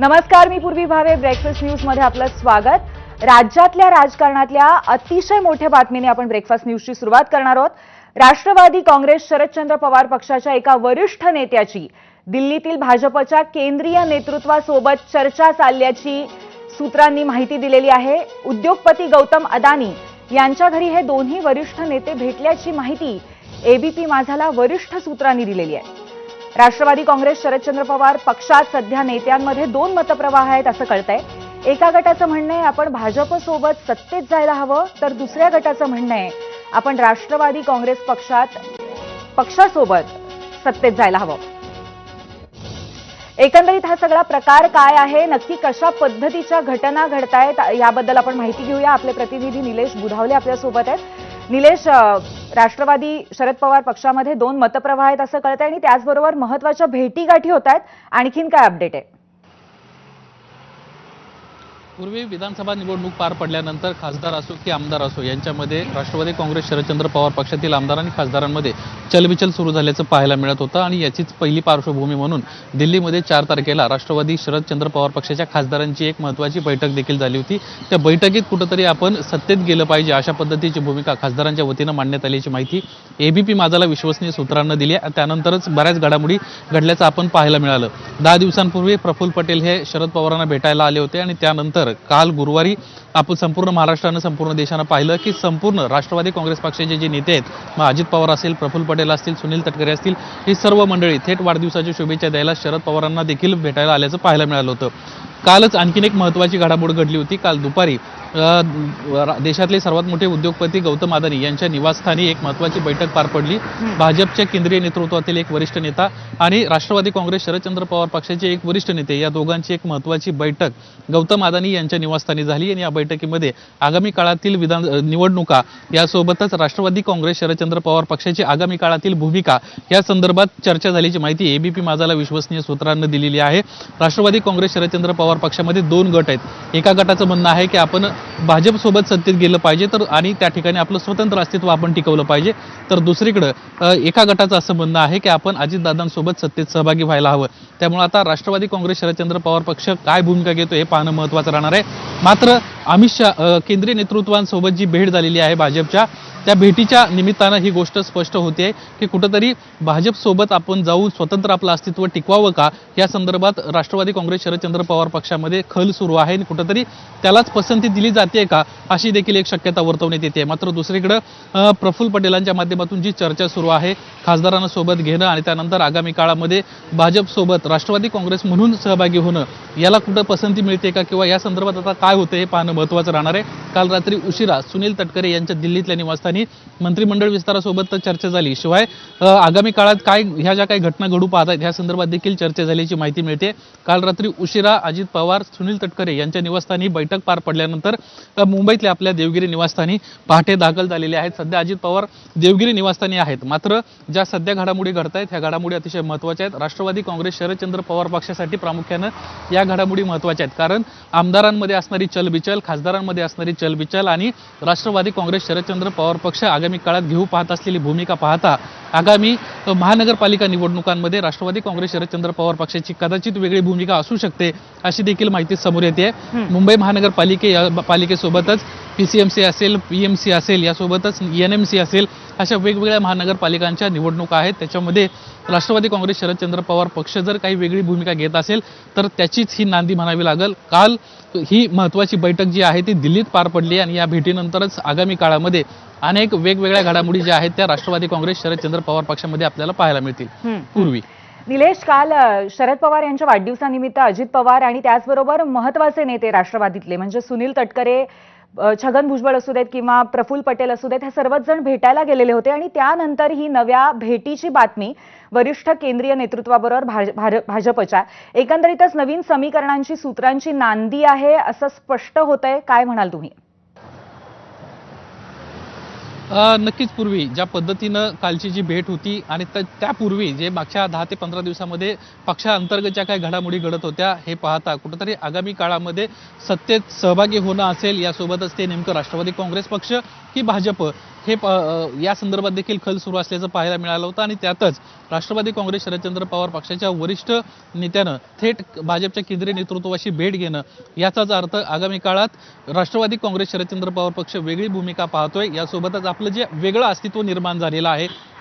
नमस्कार मी पूर्वी भावे ब्रेकफास्ट न्यूजमध्ये आपलं स्वागत. राज्यातल्या राजकारणातल्या अतिशय मोठ्या बातमीने आपण ब्रेकफास्ट न्यूजची सुरुवात करणार आहोत. राष्ट्रवादी काँग्रेस शरदचंद्र पवार पक्षाच्या एका वरिष्ठ नेत्याची दिल्लीतील भाजपच्या केंद्रीय नेतृत्वासोबत चर्चा चालल्याची सूत्रांनी माहिती दिलेली आहे. उद्योगपती गौतम अदानी यांच्या घरी हे दोन्ही वरिष्ठ नेते भेटल्याची माहिती एबीपी माझाला वरिष्ठ सूत्रांनी दिलेली आहे. राष्ट्रवादी काँग्रेस शरदचंद्र पवार पक्षात सध्या नेत्यांमध्ये दोन मतप्रवाह आहेत असं कळतंय. एका गटाचं म्हणणं आहे आपण भाजपसोबत सत्तेत जायला हवं तर दुसऱ्या गटाचं म्हणणं आहे आपण राष्ट्रवादी काँग्रेस पक्षात पक्षासोबत सत्तेत जायला हवं. एकंदरीत हा सगळा प्रकार काय आहे नक्की कशा पद्धतीच्या घटना घडतायत याबद्दल आपण माहिती घेऊया. आपले प्रतिनिधी निलेश बुधावले आपल्यासोबत आहेत. निलेश राष्ट्रवादी शरद पवार पक्षामध्ये दोन मतप्रवाह आहेत असं कळत आहे आणि त्याचबरोबर महत्त्वाच्या भेटीगाठी होत आहेत. आणखीन काय अपडेट आहे? पूर्वी विधानसभा निवडणूक पार पडल्यानंतर खासदार असो की आमदार असो यांच्यामध्ये राष्ट्रवादी काँग्रेस शरदचंद्र पवार पक्षातील आमदार आणि खासदारांमध्ये चलबिचल सुरू झाल्याचं पाहायला मिळत होतं आणि याचीच पहिली पार्श्वभूमी म्हणून दिल्लीमध्ये चार तारखेला राष्ट्रवादी शरदचंद्र पवार पक्षाच्या खासदारांची एक महत्त्वाची बैठक देखील झाली होती. त्या बैठकीत कुठंतरी आपण सत्तेत गेलं पाहिजे अशा पद्धतीची भूमिका खासदारांच्या वतीनं मांडण्यात आल्याची माहिती एबीपी माझाला विश्वसनीय सूत्रांना दिली त्यानंतरच बऱ्याच घडामोडी घडल्याचं आपण पाहायला मिळालं. दहा दिवसांपूर्वी प्रफुल्ल पटेल हे शरद पवारांना भेटायला आले होते आणि त्यानंतर काल गुरुवारी आपण संपूर्ण महाराष्ट्रानं संपूर्ण देशानं पाहिलं की संपूर्ण राष्ट्रवादी काँग्रेस पक्षाचे जे नेते आहेत मग अजित पवार असेल प्रफुल्ल पटेल असतील सुनील तटकरे असतील ही सर्व मंडळी थेट वाढदिवसाच्या शुभेच्छा द्यायला शरद पवारांना देखील भेटायला आल्याचं पाहायला मिळालं होतं. कालच आणखीन एक महत्त्वाची घडामोड घडली होती. काल दुपारी देशातले सर्वात मोठे उद्योगपती गौतम अदानी यांच्या निवासस्थानी एक महत्त्वाची बैठक पार पडली. भाजपच्या केंद्रीय नेतृत्वातील एक वरिष्ठ नेता आणि राष्ट्रवादी काँग्रेस शरदचंद्र पवार पक्षाचे एक वरिष्ठ नेते या दोघांची एक महत्त्वाची बैठक गौतम अदानी यांच्या निवासस्थानी झाली आणि या बैठकीमध्ये आगामी काळातील विधान निवडणुका यासोबतच राष्ट्रवादी काँग्रेस शरदचंद्र पवार पक्षाची आगामी काळातील भूमिका या संदर्भात चर्चा झाल्याची माहिती एबीपी माझाला विश्वसनीय सूत्रांनी दिलेली आहे. राष्ट्रवादी काँग्रेस शरदचंद्र पवार पक्षामध्ये दोन गट आहेत. एका गटाचं म्हणणं आहे की आपण भाजपसोबत सत्तेत गेलं पाहिजे तर आणि त्या ठिकाणी आपलं स्वतंत्र अस्तित्व आपण टिकवलं पाहिजे. तर दुसरीकडं एका गटाचं असं म्हणणं आहे की आपण अजितदादांसोबत सत्तेत सहभागी व्हायला हवं. त्यामुळे आता राष्ट्रवादी काँग्रेस शरदचंद्र पवार पक्ष काय भूमिका घेतो हे पाहणं महत्त्वाचं राहणार आहे. मात्र अमित शहा केंद्रीय नेतृत्वांसोबत जी भेट झालेली आहे भाजपच्या त्या भेटीच्या निमित्तानं ही गोष्ट स्पष्ट होते की कुठंतरी भाजपसोबत आपण जाऊन स्वतंत्र आपलं अस्तित्व टिकवावं का? या संदर्भात राष्ट्रवादी काँग्रेस शरदचंद्र पवार पक्षामध्ये खल सुरू आहे आणि कुठंतरी त्यालाच पसंती दिली जाते का? अशी देखील एक शक्यता वर्तवण्यात येते. मात्र दुसरीकडं प्रफुल्ल पटेलांच्या माध्यमातून जी चर्चा सुरू आहे खासदारांना सोबत घेणं आणि त्यानंतर आगामी काळामध्ये भाजपसोबत राष्ट्रवादी काँग्रेस म्हणून सहभागी होणं याला कुठं पसंती मिळते का? किंवा या संदर्भात आता काय होतं हे पाहणं महत्त्वाचं राहणार आहे. काल रात्री उशिरा सुनील तटकरे यांच्या दिल्लीतल्या निवासस्थानी मंत्रिमंडळ विस्तारासोबत चर्चा झाली. शिवाय आगामी काळात काय ह्या ज्या काही घटना घडू पाहत आहेत ह्या संदर्भात देखील चर्चा झाल्याची माहिती मिळते. काल रात्री उशिरा अजित पवार सुनील तटकरे यांच्या निवासस्थानी बैठक पार पडल्यानंतर मुंबईतल्या आपल्या देवगिरी निवासस्थानी पहाटे दाखल झालेले आहेत. सध्या अजित पवार देवगिरी निवासस्थानी आहेत. मात्र ज्या सध्या घडामोडी घडत आहेत ह्या घडामोडी अतिशय महत्त्वाच्या आहेत. राष्ट्रवादी काँग्रेस शरदचंद्र पवार पक्षासाठी प्रामुख्यानं या घडामोडी महत्त्वाच्या आहेत. कारण आमदारांमध्ये असणारी चलबिचल खासदारांमध्ये असणारी चलबिचल आणि राष्ट्रवादी काँग्रेस शरदचंद्र पवार पक्ष आगामी काळात घेऊ पाहत असलेली भूमिका पाहता आगामी महानगरपालिका निवडणुकांमध्ये राष्ट्रवादी काँग्रेस शरदचंद्र पवार पक्षाची कदाचित वेगळी भूमिका असू शकते अशी देखील माहिती समोर येते. मुंबई महानगरपालिके या पालिकेसोबतच पी सी एम सी असेल पी एम सी असेल यासोबतच एन एम सी असेल अशा वेगवेगळ्या महानगरपालिकांच्या निवडणुका आहेत. त्याच्यामध्ये राष्ट्रवादी काँग्रेस शरदचंद्र पवार पक्ष जर काही वेगळी भूमिका घेत असेल तर त्याचीच ही नांदी म्हणावी लागेल. काल ही महत्त्वाची बैठक जी आहे ती दिल्लीत पार पडली आणि या भेटीनंतरच आगामी काळामध्ये अनेक वेगवेगळ्या घडामोडी ज्या आहेत त्या राष्ट्रवादी काँग्रेस शरदचंद्र पवार पक्षामध्ये आपल्याला पाहायला मिळतील. पूर्वी. निलेश काल शरद पवार यांच्या वाढदिवसानिमित्त अजित पवार आणि त्याचबरोबर महत्त्वाचे नेते राष्ट्रवादीतले म्हणजे सुनील तटकरे छगन भुजबळ असू देत किंवा प्रफुल पटेल असू देत हे सर्वच जण भेटायला गेलेले होते. आणि त्यानंतर ही नव्या भेटीची बातमी वरिष्ठ केंद्रीय नेतृत्वाबरोबर भाज- भार- भाजपच्या. एकंदरीतच नवीन समीकरणांची सूत्रांची नांदी आहे असं स्पष्ट होतंय. काय म्हणाल तुम्ही? नक्कीच पूर्वी ज्या पद्धतीनं कालची जी भेट होती आणि त्यापूर्वी जे मागच्या दहा ते पंधरा दिवसामध्ये पक्षाअंतर्गत ज्या काही घडामोडी घडत होत्या हे पाहता कुठंतरी आगामी काळामध्ये सत्तेत सहभागी होणं असेल यासोबतच ते नेमकं राष्ट्रवादी काँग्रेस पक्ष की भाजप? हे प- या संदर्भात देखील खल सुरू असल्याचं पाहायला मिळालं होतं आणि त्यातच राष्ट्रवादी काँग्रेस शरदचंद्र पवार पक्षाच्या वरिष्ठ नेत्यानं थेट भाजपच्या केंद्रीय नेतृत्वाशी भेट घेणं याचाच अर्थ आगामी काळात राष्ट्रवादी काँग्रेस शरदचंद्र पवार पक्ष वेगळी भूमिका पाहतोय. यासोबतच आपलं जे वेगळं अस्तित्व निर्माण झालेलं आहे